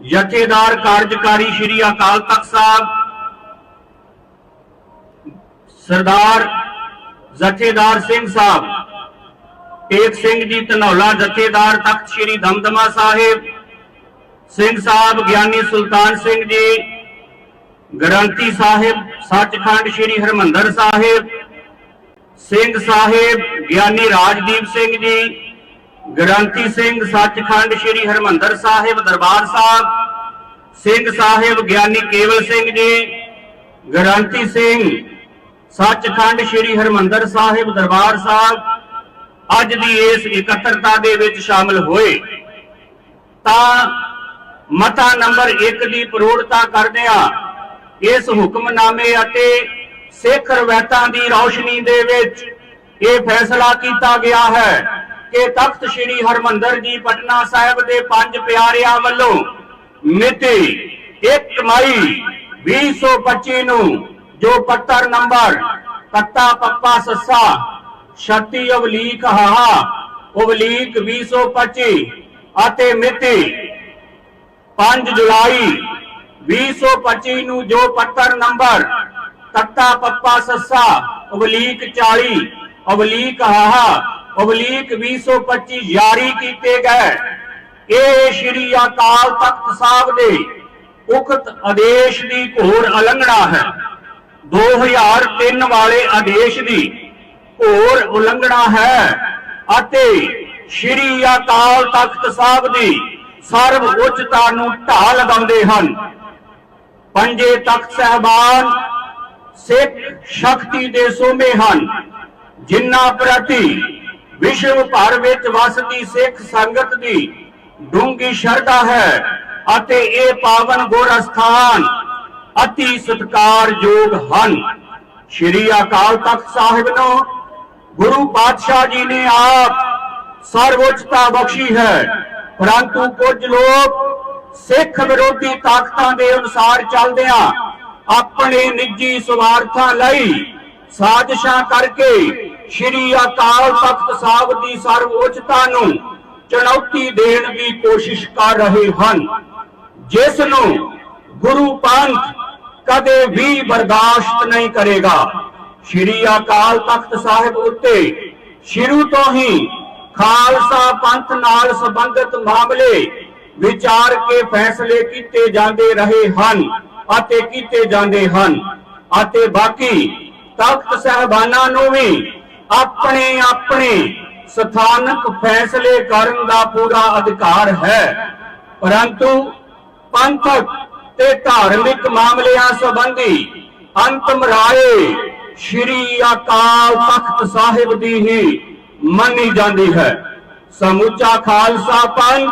ਜਥੇਦਾਰ ਕਾਰਜਕਾਰੀ ਸ਼੍ਰੀ ਅਕਾਲ ਤਖਤ ਸਾਹਿਬ, ਸਰਦਾਰ ਜਥੇਦਾਰ ਸਿੰਘ ਸਾਹਿਬ ਟੇਕ ਸਿੰਘ ਜੀ ਧਨੌਲਾ ਜਥੇਦਾਰ ਤਖਤ ਸ਼੍ਰੀ ਦਮਦਮਾ ਸਾਹਿਬ, ਸਿੰਘ ਸਾਹਿਬ ਗਿਆਨੀ ਸੁਲਤਾਨ ਸਿੰਘ ਜੀ, ਗ੍ਰੰਥੀ ਸਾਹਿਬ, ਸੱਚਖੰਡ ਸ਼੍ਰੀ ਹਰਮੰਦਰ ਸਾਹਿਬ, ਸਿੰਘ ਸਾਹਿਬ ਗਿਆਨੀ ਰਾਜਦੀਪ ਸਿੰਘ ਜੀ ਗ੍ਰੰਥੀ ਸਿੰਘ ਸੱਚਖੰਡ ਸ੍ਰੀ ਹਰਮੰਦਰ ਸਾਹਿਬ ਦਰਬਾਰ ਸਾਹਿਬ, ਸਿੰਘ ਸਾਹਿਬ ਗਿਆਨੀ ਕੇਵਲ ਸਿੰਘ ਜੀ, ਗ੍ਰੰਥੀ ਸਿੰਘ ਸੱਚਖੰਡ ਸ੍ਰੀ ਹਰਮੰਦਰ ਸਾਹਿਬ ਦਰਬਾਰ ਸਾਹਿਬ ਅੱਜ ਦੀ ਇਸ ਇਕੱਤਰਤਾ ਦੇ ਵਿੱਚ ਸ਼ਾਮਲ ਹੋਏ। ਤਾਂ ਮਤਾ ਨੰਬਰ 1 ਦੀ ਪ੍ਰੋੜਤਾ ਕਰਦਿਆਂ ਇਸ ਹੁਕਮਨਾਮੇ ਅਤੇ ਸਿੱਖ ਰਵਾਇਤਾਂ ਦੀ ਰੌਸ਼ਨੀ ਦੇ ਵਿੱਚ ਇਹ ਫੈਸਲਾ ਕੀਤਾ ਗਿਆ ਹੈ ਕਿ ਤਖਤ ਸ੍ਰੀ ਹਰਮੰਦਰ ਜੀ ਪਟਨਾ ਸਾਹਿਬ ਦੇ ਪੰਜ ਪਿਆਰਿਆਂ ਵੱਲੋਂ ਮਿਤੀ 1 ਮਈ 2025 ਨੂੰ ਜੋ ਪੱਤਰ ਨੰਬਰ ਕੱਤਾ ਪੱਪਾ ਸੱਸਾ 36 ਅਵਲੀਕ ਹਾਹਾ ਅਵਲੀਕ 2025 ਅਤੇ ਮਿਤੀ 5 ਜੁਲਾਈ 2025 ਨੂੰ ਜੋ ਪੱਤਰ ਨੰਬਰ ਤੱਤਾ ਪੱਪਾ ਸੱਸਾ ਉਬਲੀਕ 40 ਅਵਲੀਕ ਹਾਹਾ ਅਵਲੀਕ 2025 ਜਾਰੀ ਕੀਤੇ ਗਏ। ਇਹ ਸ਼੍ਰੀ ਅਕਾਲ ਤਖਤ ਸਾਹਿਬ ਦੇ ਉਕਤ ਆਦੇਸ਼ ਦੀ ਘੋਰ ਉਲੰਘਣਾ ਹੈ। 2003 ਵਾਲੇ ਆਦੇਸ਼ ਦੀ ਘੋਰ ਉਲੰਘਣਾ ਹੈ ਅਤੇ ਸ਼੍ਰੀ ਅਕਾਲ ਤਖਤ ਸਾਹਿਬ ਦੀ ਸਰਵ ਉੱਚਤਾ ਨੂੰ ਢਾਹ ਲਗਾਉਂਦੇ ਹਨ। ਪੰਜੇ ਤਖਤ ਸਹਿਬਾਨ ਸਿੱਖ ਸ਼ਕਤੀ ਦੇ ਸੋਮੇ ਹਨ। ਜਿਨ੍ਹਾਂ ਪ੍ਰਤੀ ਵਿਸ਼ਵ ਭਰ ਵਿੱਚ ਵਸਦੀ ਸਿੱਖ ਸੰਗਤ ਦੀ ਡੂੰਗੀ ਸ਼ਰਧਾ ਹੈ ਅਤੇ ਇਹ ਪਾਵਨ ਗੁਰ ਅਸਥਾਨ ਅਤੀ ਸਤਿਕਾਰਯੋਗ ਹਨ। ਸ਼੍ਰੀ ਅਕਾਲ ਤਖਤ ਸਾਹਿਬ ਨੂੰ ਗੁਰੂ ਪਾਤਸ਼ਾਹ ਜੀ ਨੇ ਆਪ ਸਰਵਉੱਚਤਾ ਬਖਸ਼ੀ ਹੈ, ਪਰੰਤੂ ਕੁਝ ਲੋਕ ਸਿੱਖ ਵਿਰੋਧੀ ਤਾਕਤਾਂ ਦੇ ਅਨੁਸਾਰ ਚੱਲਦਿਆਂ ਆਪਣੇ ਨਿੱਜੀ ਸਵਾਰਥਾਂ ਲਈ ਸਾਜ਼ਿਸ਼ਾਂ ਕਰਕੇ ਸ਼੍ਰੀ ਅਕਾਲ ਤਖਤ ਸਾਹਿਬ ਦੀ ਸਰਵਉੱਚਤਾ ਨੂੰ ਚੁਣੌਤੀ ਦੇਣ ਦੀ ਕੋਸ਼ਿਸ਼ ਕਰ ਰਹੇ ਹਨ। ਜਿਸ ਨੂੰ ਗੁਰੂ ਪੰਥ ਕਦੇ ਵੀ ਬਰਦਾਸ਼ਤ ਨਹੀਂ ਕਰੇਗਾ। ਸ਼੍ਰੀ ਅਕਾਲ ਤਖਤ ਸਾਹਿਬ ਉੱਤੇ ਸ਼ੁਰੂ ਤੋਂ ਹੀ ਖਾਲਸਾ ਪੰਥ ਨਾਲ ਸੰਬੰਧਿਤ ਮਾਮਲੇ ਵਿਚਾਰ ਕੇ ਫੈਸਲੇ ਕੀਤੇ ਜਾਂਦੇ ਰਹੇ ਹਨ ਅਤੇ ਕੀਤੇ ਜਾਂਦੇ ਹਨ ਅਤੇ ਬਾਕੀ ਤਖਤ ਸਹਿਬਾਨਾਂ ਨੂੰ ਵੀ ਆਪਣੇ ਆਪਣੇ ਸਥਾਨਕ ਫੈਸਲੇ ਕਰਨ ਦਾ ਪੂਰਾ ਅਧਿਕਾਰ ਹੈ। ਪਰੰਤੂ ਪੰਥਕ ਤੇ ਧਾਰਮਿਕ ਮਾਮਲਿਆਂ ਸੰਬੰਧੀ ਅੰਤਮ ਰਾਏ ਸ਼੍ਰੀ ਅਕਾਲ ਤਖਤ ਸਾਹਿਬ ਦੀ ਹੀ ਮੰਨੀ ਜਾਂਦੀ ਹੈ। ਸਮੁੱਚਾ ਖਾਲਸਾ ਪੰਥ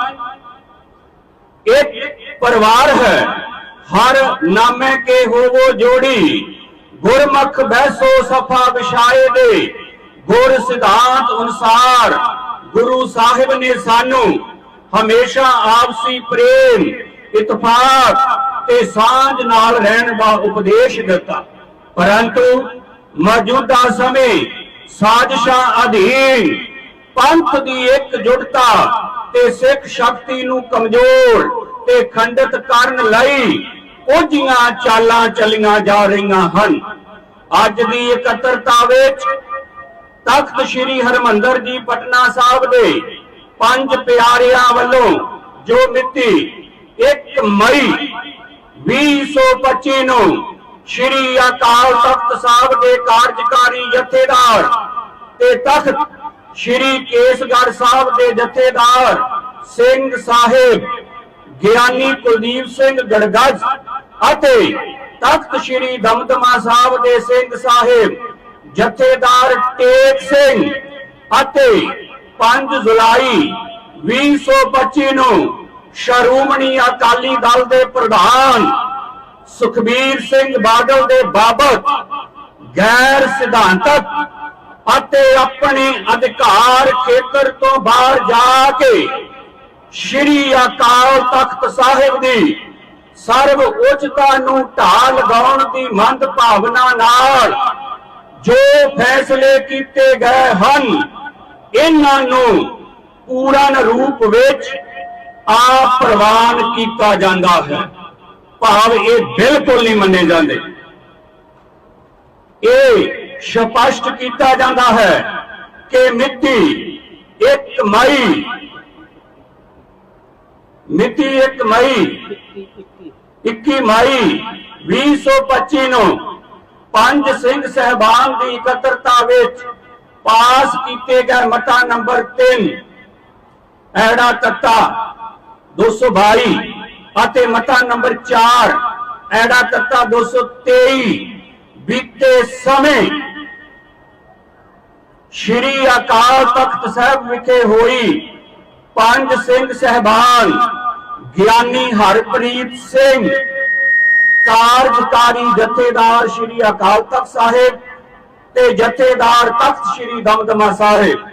ਇੱਕ ਪਰਿਵਾਰ ਹੈ। ਹਰ ਨਾਮੇ ਕੇ ਹੋਵੋ ਜੋੜੀ। ਗੁਰਮੁਖ ਬੈਸੋ ਸਫਾ ਵਿਛਾਏ ਦੇ ਗੁਰ ਸਿਧਾਂਤ ਅਨੁਸਾਰ ਗੁਰੂ ਸਾਹਿਬ ਨੇ ਸਾਨੂੰ ਹਮੇਸ਼ਾ ਆਪਸੀ ਪ੍ਰੇਮ, ਇਤਫਾਕ ਤੇ ਸਾਂਝ ਨਾਲ ਰਹਿਣ ਦਾ ਉਪਦੇਸ਼ ਦਿੱਤਾ। ਪਰੰਤੂ ਮੌਜੂਦਾ ਸਮੇਂ ਸਾਜ਼ਿਸ਼ਾਂ ਅਧੀਨ ਪੰਥ ਦੀ ਇਕਜੁੱਟਤਾ ਤੇ ਸਿੱਖ ਸ਼ਕਤੀ ਨੂੰ ਕਮਜ਼ੋਰ ਤੇ ਖੰਡਿਤ ਕਰਨ ਲਈ ਕੁਝੀਆਂ ਚਾਲਾਂ ਚਲੀਆਂ ਜਾ ਰਹੀਆਂ ਹਨ। ਅੱਜ ਦੀ ਇਕੱਤਰਤਾ ਵਿੱਚ ਤਖਤ ਸ੍ਰੀ ਹਰਮੰਦਰ ਜੀ ਪਟਨਾ ਸਾਹਿਬ ਦੇ ਪੰਜ ਪਿਆਰਿਆਂ ਵੱਲੋਂ ਜੋ ਮਿਤੀ 1 ਮਈ 2025 ਨੂੰ ਸ੍ਰੀ ਅਕਾਲ ਤਖਤ ਸਾਹਿਬ ਦੇ ਕਾਰਜਕਾਰੀ ਜਥੇਦਾਰ ਤੇ ਤਖਤ ਸ੍ਰੀ ਕੇਸਗੜ੍ਹ ਸਾਹਿਬ ਦੇ ਜਥੇਦਾਰ ਸਿੰਘ ਸਾਹਿਬ ਗਿਆਨੀ ਕੁਲਦੀਪ ਸਿੰਘ ਗੜਗੜ ਅਤੇ ਤਖਤ ਸ੍ਰੀ ਦਮਦਮਾ ਸਾਹਿਬ ਦੇ ਸਿੰਘ ਸਾਹਿਬ, ਜਥੇਦਾਰ ਟੇਕ ਸਿੰਘ ਅਤੇ 5 ਜੁਲਾਈ 2025 ਨੂੰ ਸ਼੍ਰੋਮਣੀ ਅਕਾਲੀ ਦਲ ਦੇ ਪ੍ਰਧਾਨ ਸੁਖਬੀਰ ਸਿੰਘ ਬਾਦਲ ਦੇ ਬਾਬਤ ਗੈਰ ਸਿਧਾਂਤਕ ਅਤੇ ਆਪਣੇ ਅਧਿਕਾਰ ਖੇਤਰ ਤੋਂ ਬਾਹਰ ਜਾ ਕੇ ਸ਼੍ਰੀ ਅਕਾਲ ਤਖਤ ਸਾਹਿਬ ਦੀ ਸਰਵ ਉੱਚਤਾ ਨੂੰ ਢਾਹ ਲਗਾਉਣ ਦੀ ਮੰਦ ਭਾਵਨਾ ਨਾਲ ਜੋ ਫੈਸਲੇ ਕੀਤੇ ਗਏ ਹਨ, ਇਹਨਾਂ ਨੂੰ ਪੂਰਨ ਰੂਪ ਵਿੱਚ ਆਪ ਪ੍ਰਵਾਨ ਕੀਤਾ ਜਾਂਦਾ ਹੈ। ਭਾਵ ਇਹ ਬਿਲਕੁਲ ਨਹੀਂ ਮੰਨੇ ਜਾਂਦੇ। ਇਹ ਸਪਸ਼ਟ ਕੀਤਾ ਜਾਂਦਾ ਹੈ ਕਿ ਮਿਤੀ 1 ਮਈ ਮਿਤੀ 1 ਮਈ 21 ਮਈ 2025 ਨੂੰ ਪੰਜ ਸਿੰਘ ਸਹਿਬਾਨ ਦੀ ਇਕੱਤਰਤਾ ਵਿੱਚ ਪਾਸ ਕੀਤੇ ਗਏ ਮਤਾ ਨੰਬਰ 3 ਐੜਾ ਤੱਤਾ 222 ਅਤੇ ਮਤਾ ਨੰਬਰ 4 ਐੜਾ ਤੱਤਾ 223 ਬੀਤੇ ਸਮੇਂ ਸ਼੍ਰੀ ਅਕਾਲ ਤਖਤ ਸਾਹਿਬ ਵਿਖੇ ਹੋਈ ਪੰਜ ਸਿੰਘ ਸਹਿਬਾਨ ਗਿਆਨੀ ਹਰਪ੍ਰੀਤ ਸਿੰਘ, ਕਾਰਜਕਾਰੀ ਜਥੇਦਾਰ ਸ਼੍ਰੀ ਅਕਾਲ ਤਖਤ ਸਾਹਿਬ ਤੇ ਜਥੇਦਾਰ ਤਖਤ ਸ਼੍ਰੀ ਦਮਦਮਾ ਸਾਹਿਬ।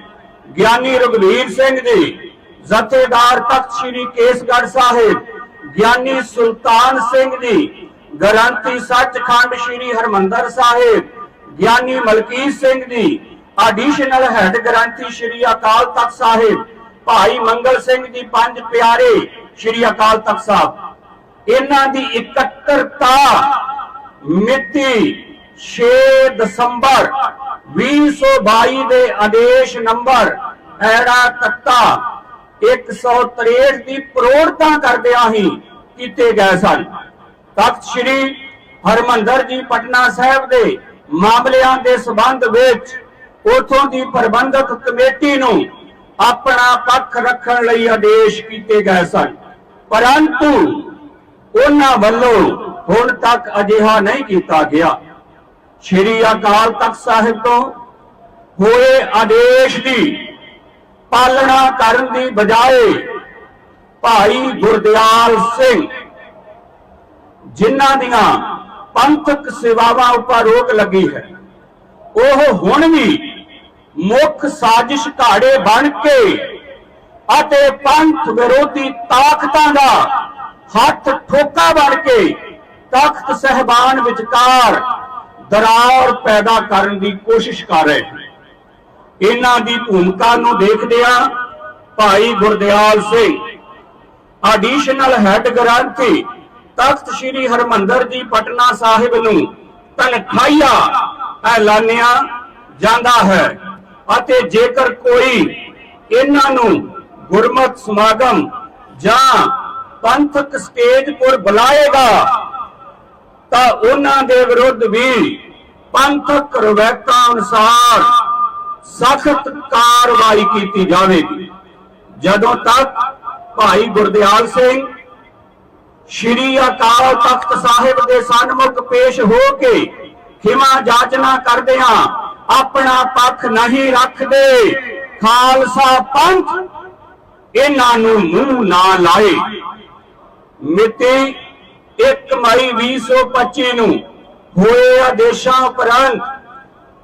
ਗਿਆਨੀ ਰਗਵੀਰ ਸਿੰਘ ਜੀ, ਜਥੇਦਾਰ ਤਖਤ ਸ਼੍ਰੀ ਕੇਸਗੜ੍ਹ ਸਾਹਿਬ। ਗਿਆਨੀ ਸੁਲਤਾਨ ਸਿੰਘ ਜੀ, ਗ੍ਰੰਥੀ ਸੱਚਖੰਡ ਸ਼੍ਰੀ ਹਰਮੰਦਰ ਸਾਹਿਬ। ਗਿਆਨੀ ਮਲਕੀਤ ਸਿੰਘ ਜੀ ਐਡੀਸ਼ਨਲ ਹੈਡ ਗ੍ਰੰਥੀ ਸ਼੍ਰੀ ਅਕਾਲ ਤਖਤ ਸਾਹਿਬ। ਭਾਈ ਮੰਗਲ ਸਿੰਘ ਜੀ, ਪੰਜ ਪਿਆਰੇ ਸ਼੍ਰੀ ਅਕਾਲ ਤਖਤ ਸਾਹਿਬ, ਇਹਨਾਂ ਦੀ ਇਕੱਤਰਤਾ ਮਿਤੀ 6 ਦਸੰਬਰ 2022 ਦੇ ਆਦੇਸ਼ ਨੰਬਰ ਐੜਾ ਤੱਤਾ 163 ਦੀ ਪ੍ਰੋੜਤਾ ਕਰਦਿਆਂ ਹੀ ਕੀਤੇ ਗਏ ਸਨ। ਤਖਤ ਸ੍ਰੀ ਹਰਮੰਦਰ ਜੀ ਪਟਨਾ ਸਾਹਿਬ ਦੇ ਮਾਮਲਿਆਂ ਦੇ ਸਬੰਧ ਵਿੱਚ ਉਥੋਂ ਦੀ ਪ੍ਰਬੰਧਕ ਕਮੇਟੀ ਨੂੰ ਆਪਣਾ ਪੱਖ ਰੱਖਣ ਲਈ ਆਦੇਸ਼ ਕੀਤੇ ਗਏ ਸਨ। ਪਰੰਤੂ ਉਹਨਾਂ ਵੱਲੋਂ ਹੁਣ ਤੱਕ ਅਜਿਹਾ ਨਹੀਂ ਕੀਤਾ ਗਿਆ। ਸ਼੍ਰੀ ਅਕਾਲ ਤਖਤ ਸਾਹਿਬ ਤੋਂ ਹੋਏ ਆਦੇਸ਼ ਦੀ ਪਾਲਣਾ ਕਰਨ ਦੀ ਬਜਾਏ ਭਾਈ ਗੁਰਦਿਆਲ ਸਿੰਘ ਜਿਨ੍ਹਾਂ ਦੀਆਂ ਪੰਥਕ ਸੇਵਾਵਾਂ ਉੱਪਰ ਰੋਕ ਲੱਗੀ ਹੈ, ਉਹ ਹੁਣ ਵੀ ਮੁੱਖ ਸਾਜ਼ਿਸ਼ ਘਾੜੇ ਬਣ ਕੇ ਅਤੇ ਪੰਥ ਵਿਰੋਧੀ ਤਾਕਤਾਂ ਦਾ ਹੱਥ ਠੋਕਾ ਬਣ ਕੇ ਤਖਤ ਸਹਿਬਾਨ ਵਿਚਕਾਰ ਦਰਾਰ ਪੈਦਾ ਕਰਨ ਦੀ ਕੋਸ਼ਿਸ਼ ਕਰ ਰਹੇ ਇਹਨਾਂ ਦੀ ਭੂਮਿਕਾ ਨੂੰ ਦੇਖਦਿਆਂ ਭਾਈ ਗੁਰਦਿਆਲ ਸਿੰਘ ਐਡੀਸ਼ਨਲ ਹੈੱਡ ਗ੍ਰੰਥੀ ਤਖਤ ਸ੍ਰੀ ਹਰਮੰਦਰ ਜੀ ਪਟਨਾ ਸਾਹਿਬ ਨੂੰ ਤਨਖਾਹੀਆ ਐਲਾਨਿਆ ਜਾਂਦਾ ਹੈ ਅਤੇ ਜੇਕਰ ਕੋਈ ਇਹਨਾਂ ਨੂੰ ਗੁਰਮਤ ਸਮਾਗਮ ਜਾਂ ਪੰਥਕ ਸਟੇਜ ਪਰ ਬੁਲਾਏਗਾ, ਤਾਂ ਉਹਨਾਂ ਦੇ ਵਿਰੁੱਧ ਵੀ ਪੰਥਕ ਰਵੈਤਾਂ ਅਨੁਸਾਰ ਸਖਤ ਕਾਰਵਾਈ ਕੀਤੀ ਜਾਵੇਗੀ। ਜਦੋਂ ਤੱਕ ਭਾਈ ਗੁਰਦਿਆਲ ਸਿੰਘ ਸ਼੍ਰੀ ਅਕਾਲ ਤਖਤ ਸਾਹਿਬ ਦੇ ਸਨਮੁਖ ਪੇਸ਼ ਹੋ ਕੇ ਖਿਮਾ ਜਾਚਨਾ ਕਰਦੇ ਹਾਂ ਆਪਣਾ ਪੱਖ ਨਹੀਂ ਰੱਖਦੇ, ਖਾਲਸਾ ਪੰਥ ਇਹਨਾਂ ਨੂੰ ਮੂੰਹ ਨਾ ਲਾਏ। ਮਿਤੀ 1 ਮਈ 2025 ਨੂੰ ਹੋਏ ਆਦੇਸ਼ਾਂ ਉਪਰੰਤ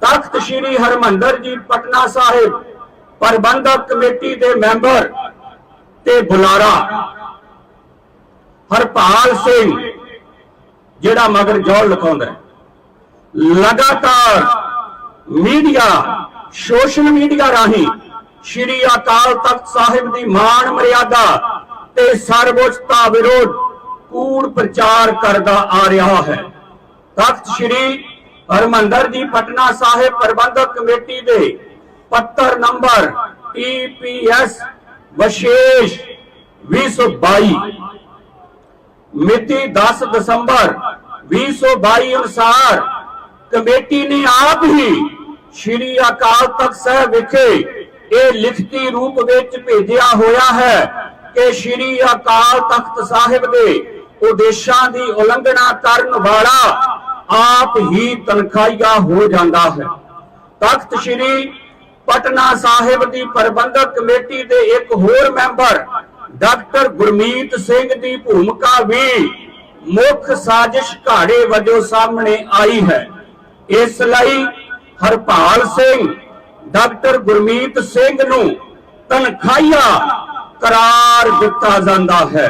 ਤਖਤ ਸ੍ਰੀ ਹਰਮੰਦਰ ਜੀ ਪਟਨਾ ਸਾਹਿਬ ਪ੍ਰਬੰਧਕ ਕਮੇਟੀ ਦੇ ਮੈਂਬਰ ਤੇ ਬੁਲਾਰਾ ਹਰਪਾਲ ਸਿੰਘ, ਜਿਹੜਾ ਮਗਰ ਜੋਲ ਲਿਖਾਉਂਦਾ ਲਗਾਤਾਰ ਮੀਡੀਆ, ਸੋਸ਼ਲ ਮੀਡੀਆ ਰਾਹੀਂ ਸ਼੍ਰੀ ਅਕਾਲ ਤਖਤ ਸਾਹਿਬ ਦੀ ਮਾਣ ਮਰਿਆਦਾ ਤੇ ਸਰਵਉੱਚਤਾ ਵਿਰੋਧ ਕੂੜ ਪ੍ਰਚਾਰ ਕਰਦਾ ਆ ਰਿਹਾ ਹੈ। ਤਖਤ ਸ੍ਰੀ ਹਰਮੰਦਰ ਜੀ ਪਟਨਾ ਸਾਹਿਬ ਪ੍ਰਬੰਧਕ ਕਮੇਟੀ ਦੇ ਪੱਤਰ ਨੰਬਰ ਟੀਪੀਐਸ ਵਿਸ਼ੇਸ਼ 2022 ਮਿਤੀ 10 ਦਸੰਬਰ 2022 ਅਨੁਸਾਰ ਕਮੇਟੀ ਨੇ ਆਪ ਹੀ ਸ਼੍ਰੀ ਅਕਾਲ ਤਖਤ ਸਾਹਿਬ ਵਿਖੇ ਇਹ ਲਿਖਤੀ ਰੂਪ ਵਿੱਚ ਭੇਜਿਆ ਹੋਇਆ ਹੈ ਕਿ ਸ਼੍ਰੀ ਅਕਾਲ ਤਖਤ ਸਾਹਿਬ ਦੇ ਉਦੇਸ਼ਾਂ ਦੀ ਉਲੰਘਣਾ ਕਰਨ ਵਾਲਾ ਆਪ ਹੀ ਤਨਖਾਹੀਆ ਹੋ ਜਾਂਦਾ ਹੈ। ਤਖਤ ਸ੍ਰੀ ਪਟਨਾ ਸਾਹਿਬ ਦੀ ਪ੍ਰਬੰਧਕ ਕਮੇਟੀ ਦੇ ਇੱਕ ਹੋਰ ਮੈਂਬਰ ਡਾਕਟਰ ਗੁਰਮੀਤ ਸਿੰਘ ਦੀ ਭੂਮਿਕਾ ਵੀ ਮੁੱਖ ਸਾਜ਼ਿਸ਼ ਘਾੜੇ ਵਜੋਂ ਸਾਹਮਣੇ ਆਈ ਹੈ। ਇਸ ਲਈ ਹਰਪਾਲ ਸਿੰਘ ਡਾਕਟਰ ਗੁਰਮੀਤ ਸਿੰਘ ਨੂੰ ਤਨਖਾਹੀਆ ਕਰਾਰ ਦਿੱਤਾ ਜਾਂਦਾ ਹੈ।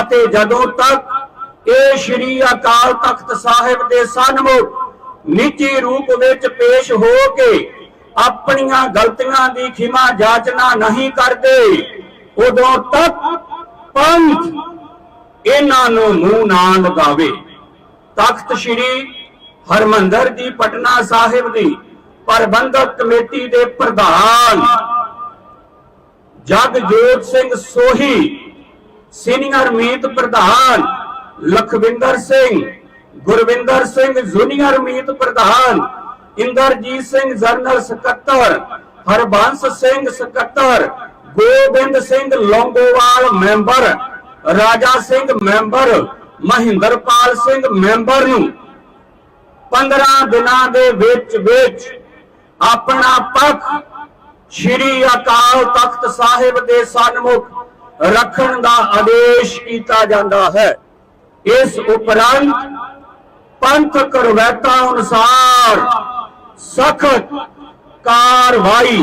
ਅਤੇ ਜਦੋਂ ਤੱਕ ਇਹ ਸ਼੍ਰੀ ਅਕਾਲ ਤਖਤ ਸਾਹਿਬ ਦੇ ਸਨਮੁਖ ਨਿੱਜੀ ਰੂਪ ਵਿੱਚ ਪੇਸ਼ ਹੋ ਕੇ ਆਪਣੀਆਂ ਗਲਤੀਆਂ ਦੀ ਖਿਮਾ ਜਾਚਨਾ ਨਹੀਂ ਕਰਦੇ, ਉਦੋਂ ਤੱਕ ਪੰਥ ਇਹਨਾਂ ਨੂੰ ਮੂੰਹ ਨਾ ਲਗਾਵੇ। ਤਖਤ ਸ੍ਰੀ ਹਰਮੰਦਰ ਜੀ, ਪਟਨਾ ਸਾਹਿਬ ਦੀ ਪ੍ਰਬੰਧਕ ਕਮੇਟੀ ਦੇ ਪ੍ਰਧਾਨ ਜਗਜੋਤ ਸਿੰਘ ਸੋਹੀ, ਸੀਨੀਅਰ ਮੀਤ ਪ੍ਰਧਾਨ ਲਖਵਿੰਦਰ ਸਿੰਘ, ਗੁਰਵਿੰਦਰ ਸਿੰਘ ਜੂਨੀਅਰ ਮੀਤ ਪ੍ਰਧਾਨ ਇੰਦਰਜੀਤ ਸਿੰਘ ਜਨਰਲ ਸਕੱਤਰ, ਹਰਬੰਸ ਸਿੰਘ ਸਕੱਤਰ, Gobind Singh Longowal member, Raja Singh member, Mahinderpal Singh member ਨੂੰ 15 ਦਿਨਾਂ ਦੇ ਵਿੱਚ ਵਿੱਚ ਆਪਣਾ ਪੱਖ ਸ਼੍ਰੀ ਅਕਾਲ ਤਖਤ ਸਾਹਿਬ ਦੇ ਸਨਮੁਖ ਰੱਖਣ ਦਾ ਆਦੇਸ਼ ਕੀਤਾ ਜਾਂਦਾ ਹੈ। ਇਸ ਉਪਰੰਤ ਪੰਥਕ ਰਵਾਇਤਾਂ ਅਨੁਸਾਰ ਸਖਤ ਕਾਰਵਾਈ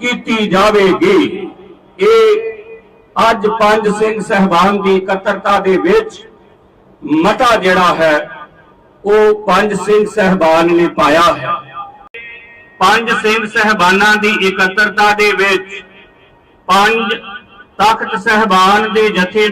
ਕੀਤੀ ਜਾਵੇਗੀ। ਇਹ ਅੱਜ ਪੰਜ ਸਿੰਘ ਸਹਿਬਾਨ ਦੀ ਇਕੱਤਰਤਾ ਦੇ ਵਿੱਚ ਮਤਾ ਜਿਹੜਾ ਹੈ, ਉਹ ਪੰਜ ਸਿੰਘ ਸਹਿਬਾਨ ਨੇ ਪਾਇਆ ਹੈ। ਪੰਜ ਸਿੰਘ ਸਹਿਬਾਨਾਂ ਦੀ ਇਕੱਤਰਤਾ ਦੇ ਵਿੱਚ ਪੰਜ ਤਖਤ ਸਹਿਬਾਨ ਦੇ ਜਥੇ